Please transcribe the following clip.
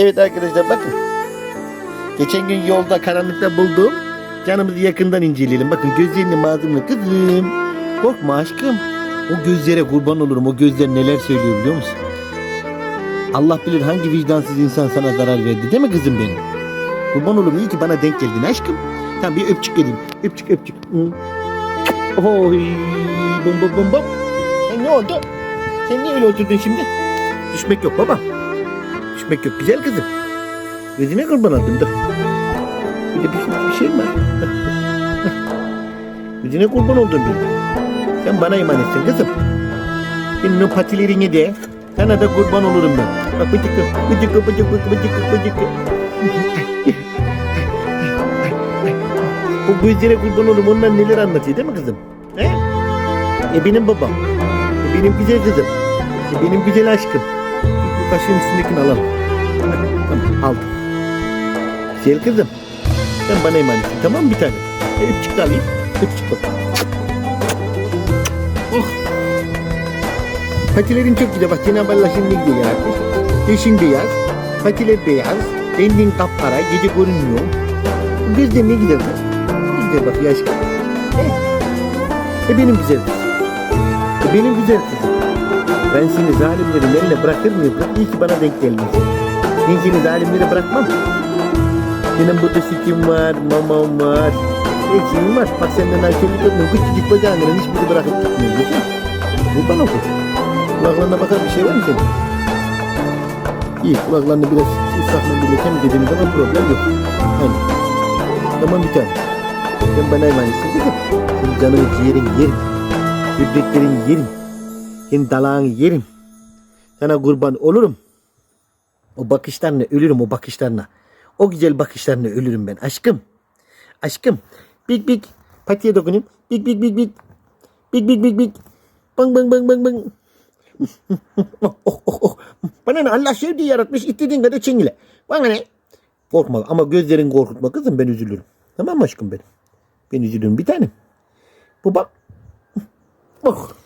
Evet arkadaşlar bakın. Geçen gün yolda karanlıkta buldum. Canımızı yakından inceleyelim. Bakın gözlerini mazlumlu kızım. Korkma aşkım. O gözlere kurban olurum. O gözler neler söylüyor biliyor musun? Allah bilir hangi vicdansız insan sana zarar verdi değil mi kızım benim? Kurban olurum iyi ki bana denk geldin aşkım. Tamam bir öpçük edeyim. Öpçük öpçük. Oy bom bom bom bom. E, ne oldu? Sen niye öyle oturdun şimdi? Düşmek yok baba. Düşmek yok güzel kızım. Gözüne kurban oldum dur. Bir de bir, bir şey mi var? Gözüne kurban oldum benim. Sen bana emanetsin kızım. Senin o patilerini de sana da kurban olurum ben. Bak bıcıkı, bıcıkı, bıcıkı, bıcıkı, bıcıkı. O gözlere kurban olurum onlar neler anlatıyor değil mi kızım? He? E benim babam. E benim güzel kızım. E benim güzel aşkım. Bu kaşığın üstündekini alalım. Tamam aldım. Güzel kızım. Sen bana emanetsin tamam mı bir tane? Öpücük de alayım. Öpücük bak. Oh. Patilerin çok güzel. Bak Cenab-ı Allah şimdi güzel yaratmış. Yeşil beyaz. Patiler beyaz. Rengin kapkara. Gece görünmüyor. Kız. Ne güzel bak yaş. E, e benim güzel kızım. E benim güzel kızım. Ben seni zalimlerin eline bırakır mıyım? İyi ki bana denk gelmişsin. Ben seni zalimlere bırakmam. Senin burada sütün var, mamam var. Eksiğin var. Bak senden nankörlük yapmıyorum. Küçücük bacağından hiçbiri bırakıp gitmiyor. Bu bana otur. Kulaklarına bakar bir şey var mı senin? İyi kulaklarını biraz ıslatman gereken dediğim zaman problem yok. Hani. Tamam bir tane. Sen bana emanetsin kızım. Senin canını ciğerin yerim. Böbreklerin yerim. Senin dalağını yerim. Sana kurban olurum. O bakışlarına ölürüm o bakışlarına. O güzel bakışlarına ölürüm ben aşkım. Aşkım. Big big. Patiye dokunayım. Big big big big. Big big big big. Bang bang bang bang bang. oh, oh, oh. Bana ne Allah sevdiği yaratmış istediğin kadar çingile. Bana ne? Korkma ama gözlerin korkutma kızım ben üzülürüm. Tamam mı aşkım benim? Ben üzülürüm bir tanem. Bu bak. Oh.